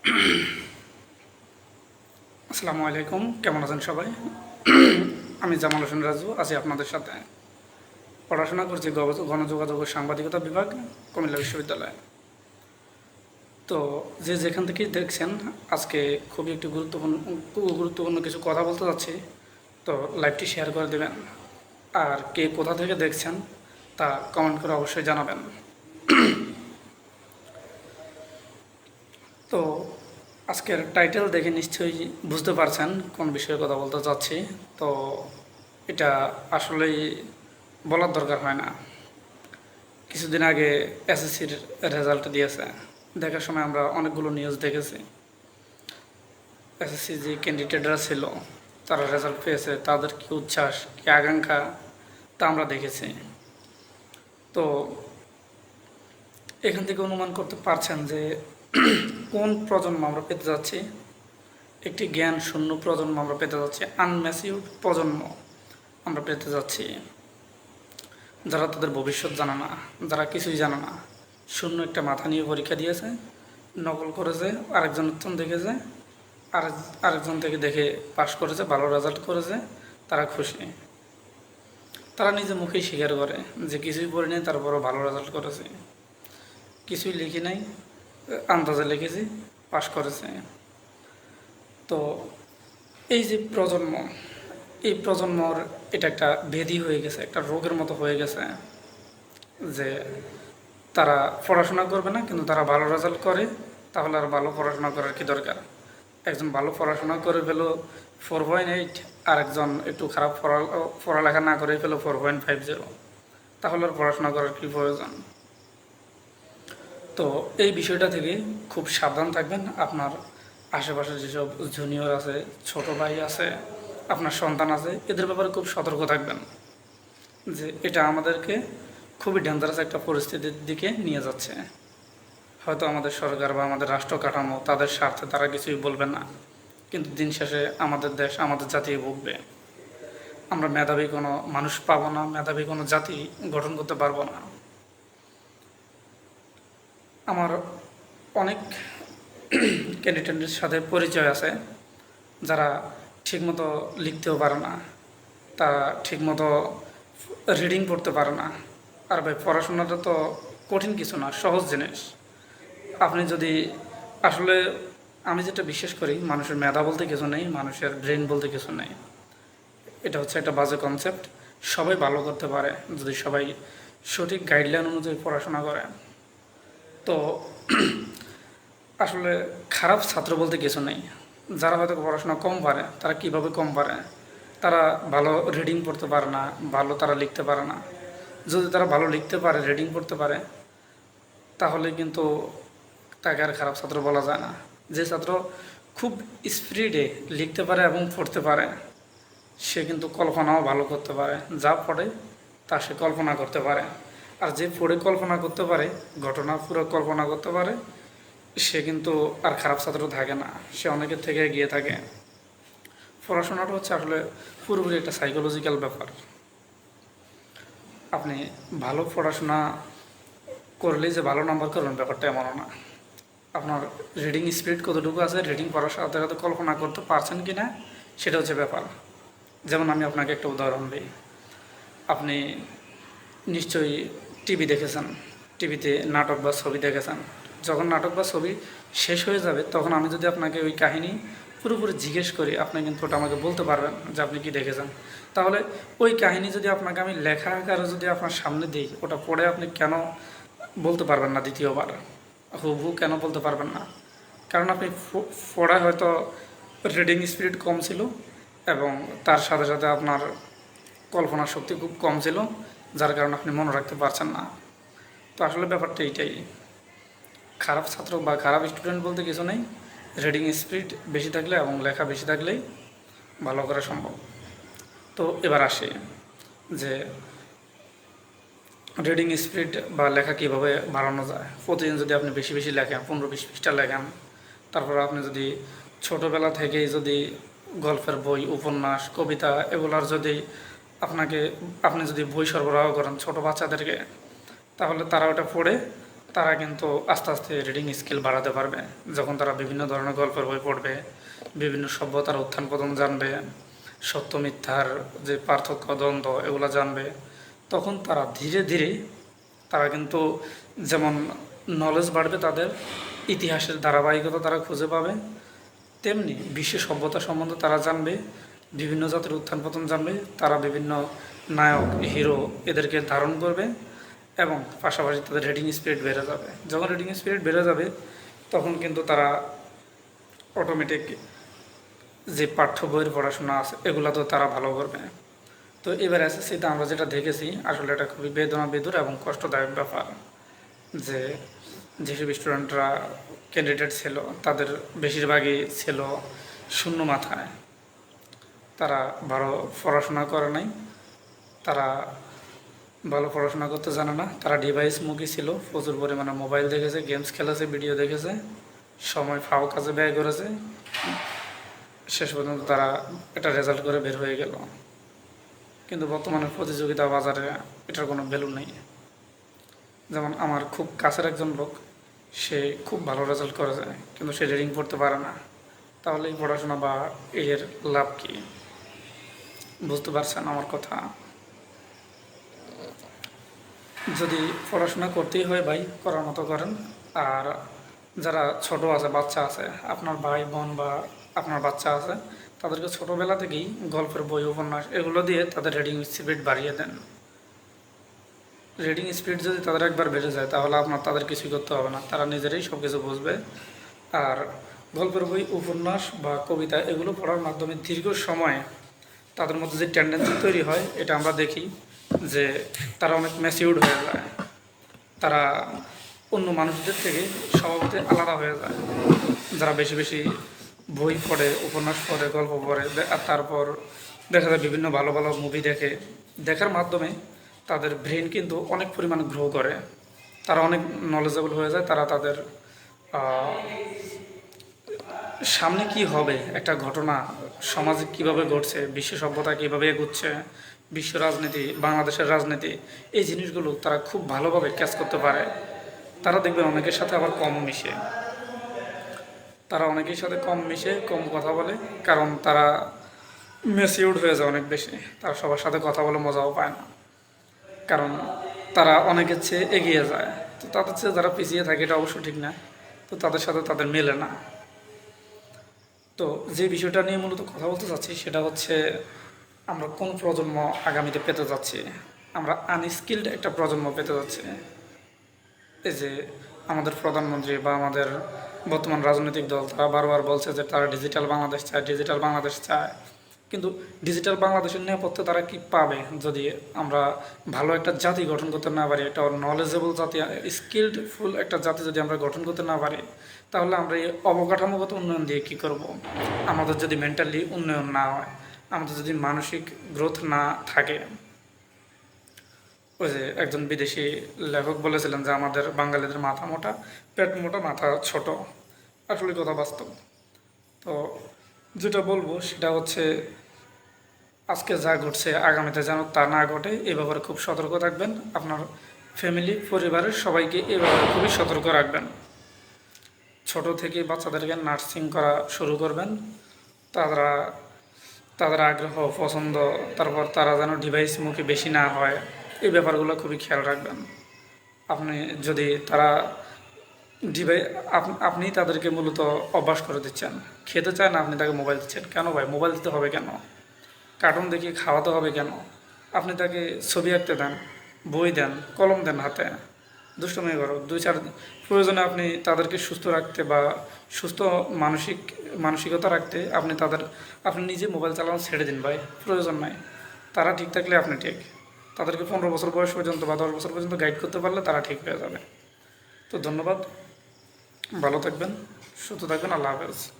আসসালামু আলাইকুম, কেমন আছেন সবাই? আমি জামাল হোসেন রাজু, আছি আপনাদের সাথে। পড়াশোনা করছি গণযোগাযোগ ও সাংবাদিকতা বিভাগ, কুমিল্লা বিশ্ববিদ্যালয়ে। তো যে যেখান থেকেই দেখছেন, আজকে খুবই একটি গুরুত্বপূর্ণ গুরুত্বপূর্ণ কিছু কথা বলতে যাচ্ছি। তো লাইভটি শেয়ার করে দেবেন। আর কে কোথা থেকে দেখছেন, তা কমেন্ট করে অবশ্যই জানাবেন। তো আজকের টাইটেল দেখে নিশ্চয়ই বুঝতে পারছেন কোন বিষয়ে কথা বলতে চাচ্ছি। তো এটা আসলেই বলার দরকার হয় না। কিছুদিন আগে এসএসসির রেজাল্ট দিয়েছে। দেখার সময় আমরা অনেকগুলো নিউজ দেখেছি। এসএসসি যে ক্যান্ডিডেটরা ছিল, তারা রেজাল্ট পেয়েছে, তাদের কি উচ্ছ্বাস, কি আকাঙ্ক্ষা, তা আমরা দেখেছি। তো এখান থেকে অনুমান করতে পারছেন যে কোন প্রজন্ম আমরা পেতে যাচ্ছি? একটি জ্ঞান শূন্য প্রজন্ম আমরা পেতে যাচ্ছি আনম্যাসিউড প্রজন্ম আমরা পেতে যাচ্ছি। যারা তাদের ভবিষ্যৎ জানে না, যারা কিছুই জানে না, শূন্য একটা মাথা নিয়ে পরীক্ষা দিয়েছে, নকল করেছে, আরেকজন উত্তম দেখেছে, আর আরেকজন থেকে দেখে পাশ করেছে, ভালো রেজাল্ট করেছে, তারা খুশি। তারা নিজে মুখেই স্বীকার করে যে কিছুই পড়ি নাই তারপরও ভালো রেজাল্ট করেছে। কিছুই লিখি নাই আন্দাজে লিখেছি, পাশ করেছে তো এই যে প্রজন্ম, এই প্রজন্মর এটা একটা বেধি হয়ে গেছে, একটা রোগের মতো হয়ে গেছে যে তারা পড়াশোনা করবে না, কিন্তু তারা ভালো রেজাল্ট করে, তাহলে আর ভালো পড়াশোনা করার কি দরকার? একজন ভালো পড়াশোনা করে পেল ফোর পয়েন্ট এইট আর একজন একটু খারাপ পড়া, পড়ালেখা না করে পেল ফোর পয়েন্ট ফাইভ জিরো তাহলে আর পড়াশোনা করার কি প্রয়োজন? তো এই বিষয়টা থেকে খুব সাবধান থাকবেন। আপনার আশেপাশে যেসব জুনিয়র আছে, ছোট ভাই আছে, আপনার সন্তান আছে, এদের ব্যাপারে খুব সতর্ক থাকবেন যে এটা আমাদেরকে খুবই ডেঞ্জারাস একটা পরিস্থিতির দিকে নিয়ে যাচ্ছে। হয়তো আমাদের সরকার বা আমাদের রাষ্ট্র কাঠামো তাদের স্বার্থে তারা কিছুই বলবে না, কিন্তু দিন শেষে আমাদের দেশ আমাদের জাতি ভুগবে। আমরা মেধাবী কোনো মানুষ পাবো না, মেধাবী কোনো জাতি গঠন করতে পারব না। আমার অনেক ক্যান্ডিডেটের সাথে পরিচয় আছে, যারা ঠিকমতো লিখতেও পারে না, তারা ঠিকমতো রিডিং করতে পারে না। আর ভাই, পড়াশোনাটা তো কঠিন কিছু না, সহজ জিনিস। আপনি যদি আসলে, আমি যেটা বিশ্বাস করি, মানুষের মেধা বলতে কিছু নেই, মানুষের ব্রেন বলতে কিছু নেই। এটা হচ্ছে একটা বাজে কনসেপ্ট সবাই ভালো করতে পারে যদি সবাই সঠিক গাইডলাইন অনুযায়ী পড়াশোনা করে। তো আসলে খারাপ ছাত্র বলতে কিছু নেই। যারা হয়তো পড়াশোনা কম পারে, তারা কীভাবে কম পারে? তারা ভালো রিডিং পড়তে পারে না, ভালো তারা লিখতে পারে না। যদি তারা ভালো লিখতে পারে রিডিং পড়তে পারে, তাহলে কিন্তু তাকে আর খারাপ ছাত্র বলা যায় না। যে ছাত্র খুব স্পিডে লিখতে পারে এবং পড়তে পারে, সে কিন্তু কল্পনাও ভালো করতে পারে। যা পড়ে, তা সে কল্পনা করতে পারে। আর যে পড়ে কল্পনা করতে পারে, ঘটনা পুরো কল্পনা করতে পারে, সে কিন্তু আর খারাপ ছাত্র থাকে না। সে অনেকের থেকে এগিয়ে থাকে। পড়াশোনাটা হচ্ছে আসলে পুরোপুরি একটা সাইকোলজিক্যাল ব্যাপার। আপনি ভালো পড়াশোনা করলেই যে ভালো নাম্বার করবেন, ব্যাপারটা এমনও না। আপনার রিডিং স্পিড কতটুকু আছে রিডিং পড়ার সাথে সাথে কল্পনা করতে পারছেন কি না সেটা হচ্ছে ব্যাপার। যেমন আমি আপনাকে একটা উদাহরণ দিই। আপনি নিশ্চয়ই টিভি দেখেছেন, টিভিতে নাটক বা ছবি দেখেছেন। যখন নাটক বা ছবি শেষ হয়ে যাবে, তখন আমি যদি আপনাকে ওই কাহিনী পুরোপুরি জিজ্ঞেস করি, আপনি কিন্তু ওটা আমাকে বলতে পারবেন যে আপনি কি দেখেছেন। তাহলে ওই কাহিনী যদি আপনাকে আমি লেখা আকারে যদি আপনার সামনে দিই, ওটা পড়ে আপনি কেন বলতে পারবেন না দ্বিতীয়বার? হুবহু কেন বলতে পারবেন না? কারণ আপনি পড়ায় হয়তো রিডিং স্পিড কম ছিল এবং তার সাথে সাথে আপনার কল্পনা শক্তি খুব কম ছিল। যার কারণে আপনি মনে রাখতে পারছেন না। তো আসলে ব্যাপারটা এইটাই। খারাপ ছাত্র বা খারাপ স্টুডেন্ট বলতে কিছু নেই। রিডিং স্পিড বেশি থাকলে এবং লেখা বেশি থাকলেই ভালো করা সম্ভব। তো এবার আসি যে রিডিং স্পিড বা লেখা কীভাবে বাড়ানো যায়? প্রতিদিন যদি আপনি বেশি বেশি লেখেন, পনেরো বিশ পৃষ্ঠা লেখেন, তারপর আপনি যদি ছোটোবেলা থেকেই যদি গল্পের বই, উপন্যাস, কবিতা এগুলার যদি আপনাকে, আপনি যদি বই সরবরাহ করেন ছোট বাচ্চাদেরকে, তাহলে তারা ওটা পড়ে, তারা কিন্তু আস্তে আস্তে রিডিং স্কিল বাড়াতে পারবে। যখন তারা বিভিন্ন ধরনের গল্পের বই পড়বে, বিভিন্ন সভ্যতার উত্থান পতন জানবে, সত্য, মিথ্যার যে পার্থক্য, দ্বন্দ্ব, এগুলো জানবে, তখন তারা ধীরে ধীরে, তারা কিন্তু যেমন নলেজ বাড়বে তাদের, ইতিহাসের ধারাবাহিকতা তারা খুঁজে পাবে, তেমনি বিশ্ব সভ্যতা সম্বন্ধে তারা জানবে বিভিন্ন জাতের উত্থান পতন জানবে তারা বিভিন্ন নায়ক, হিরো এদেরকে ধারণ করবে এবং পাশাপাশি তাদের রেডিং স্পিরিট বেড়ে যাবে। যখন রেডিং স্পিরিট বেড়ে যাবে, তখন কিন্তু তারা অটোমেটিক যে পাঠ্য বইয়ের পড়াশোনা আছে, এগুলো তো তারা ভালো করবে। তো এবার এসএসসিতে আমরা যেটা দেখেছি, আসলে এটা খুবই বেদনা বেদুর এবং কষ্টদায়ক ব্যাপার যে যেসব স্টুডেন্টরা ক্যান্ডিডেট ছিল, তাদের বেশিরভাগই ছিল শূন্য মাথায়। তারা ভালো পড়াশোনা করে নাই। তারা ভালো পড়াশোনা করতে জানে না। তারা ডিভাইস মুখী ছিল। প্রচুর পরিমাণে মোবাইল দেখেছে গেমস খেলেছে ভিডিও দেখেছে। সময় ফাও কাজে ব্যয় করেছে। শেষ পর্যন্ত তারা এটা রেজাল্ট করে বের হয়ে গেল। কিন্তু বর্তমানে প্রতিযোগিতা বাজারে এটার কোনো ভ্যালু নেই। যেমন আমার খুব কাছের একজন লোক, সে খুব ভালো রেজাল্ট করেছে, কিন্তু সে রিডিং পড়তে পারে না। তাহলে এই পড়াশোনা বা এর লাভ কি? বুঝতে পারছেন আমার কথা? যদি পড়াশোনা করতেই হয় ভাই, করার মতো করেন। আর যারা ছোট আছে, বাচ্চা আছে, আপনার ভাই, বোন বা আপনার বাচ্চা আছে, তাদেরকে ছোটোবেলা থেকেই গল্পের বই, উপন্যাস এগুলো দিয়ে তাদের রিডিং স্পিড বাড়িয়ে দেন। রিডিং স্পিড যদি তাদের একবার বেড়ে যায়, তাহলে আপনার তাদের কিছুই করতে হবে না। তারা নিজেরাই সব কিছু বুঝবে। আর গল্পের বই, উপন্যাস বা কবিতা এগুলো পড়ার মাধ্যমে দীর্ঘ সময় তাদের মধ্যে যে টেন্ডেন্সি তৈরি হয়, এটা আমরা দেখি যে তারা অনেক ম্যাচিউর্ড হয়ে যায়। তারা অন্য মানুষদের থেকে স্বভাবতে আলাদা হয়ে যায়। যারা বেশি বেশি বই পড়ে, উপন্যাস পড়ে, গল্প পড়ে আর তারপর দেখা যায় বিভিন্ন ভালো ভালো মুভি দেখে। দেখার মাধ্যমে তাদের ব্রেন কিন্তু অনেক পরিমাণে গ্রো করে। তারা অনেক নলেজেবল হয়ে যায়, তারা তাদের সামনে কি হবে? একটা ঘটনা সমাজে কীভাবে ঘটছে? বিশ্ব সভ্যতা কীভাবে এগুচ্ছে? বিশ্ব রাজনীতি, বাংলাদেশের রাজনীতি, এই জিনিসগুলো তারা খুব ভালোভাবে ক্যাচ করতে পারে। তারা দেখবেন অনেকের সাথে আবার কম মিশে। তারা অনেকের সাথে কম মিশে, কম কথা বলে, কারণ তারা মেসিউড হয়ে যায় অনেক বেশি। তারা সবার সাথে কথা বলে মজাও পায় না। কারণ তারা অনেকের চেয়ে এগিয়ে যায়। তো তাদের চেয়ে যারা পিছিয়ে থাকে, এটা অবশ্য ঠিক না। তো তাদের সাথে তাদের মেলে না। তো যে বিষয়টা নিয়ে মূলত কথা বলতে চাচ্ছি সেটা হচ্ছে, আমরা কোন প্রজন্ম আগামীতে পেতে যাচ্ছি? আমরা আনস্কিল্ড একটা প্রজন্ম পেতে যাচ্ছি। এই যে আমাদের প্রধানমন্ত্রী বা আমাদের বর্তমান রাজনৈতিক দল, তারা বারবার বলছে যে তারা ডিজিটাল বাংলাদেশ চায় ডিজিটাল বাংলাদেশ চায়। কিন্তু ডিজিটাল বাংলাদেশের নেপথ্যে তারা কি পাবে? যদি আমরা ভালো একটা জাতি গঠন করতে না পারি, একটা নলেজেবল জাতি স্কিল্ড ফুল একটা জাতি যদি আমরা গঠন করতে না পারি তাহলে আমরা এই অবকাঠামোগত উন্নয়ন দিয়ে কি করব? আমাদের যদি মেন্টালি উন্নয়ন না হয়, আমাদের যদি মানসিক গ্রোথ না থাকে। ওই যে একজন বিদেশি লেখক বলেছিলেন যে, আমাদের বাঙালিদের মাথা মোটা, পেট মোটা, মাথা ছোট। আসলে কথা বাস্তব। তো যেটা বলব, সেটা হচ্ছে আজকে যা ঘটছে, আগামীতে যেন তা না ঘটে, এ ব্যাপারে খুব সতর্ক থাকবেন। আপনার ফ্যামিলি পরিবারের সবাইকে এ ব্যাপারে খুবই সতর্ক রাখবেন। ছোট থেকে বাচ্চাদেরকে নার্সিং করা শুরু করবেন। তারা, তাদের আগ্রহ, পছন্দ, তারপর তারা যেন ডিভাইস মুখে বেশি না হয়, এই ব্যাপারগুলো খুবই খেয়াল রাখবেন। আপনি যদি তারা ডিভাই আপনি তাদেরকে মূলত অভ্যাস করে দিচ্ছেন। খেতে চায় না, আপনি তাকে মোবাইল দিচ্ছেন। কেন ভাই? মোবাইল দিতে হবে কেন? কার্টুন দেখিয়ে খাওয়াতে হবে কেন? আপনি তাকে ছবি আঁকতে দেন, বই দেন, কলম দেন হাতে। দুষ্টমি করো। দুই চার প্রয়োজনে আপনি তাদেরকে সুস্থ রাখতে বা সুস্থ মানসিক, মানসিকতা রাখতে আপনি তাদের, আপনি নিজে মোবাইল চালানো ছেড়ে দিন ভাই। প্রয়োজন নাই। তারা ঠিক থাকলে আপনি ঠিক। তাদেরকে পনেরো বছর বয়স পর্যন্ত বা দশ বছর পর্যন্ত গাইড করতে পারলে তারা ঠিক হয়ে যাবে। তো ধন্যবাদ। ভালো থাকবেন, সুস্থ থাকবেন, আল্লাহ হাফেজ।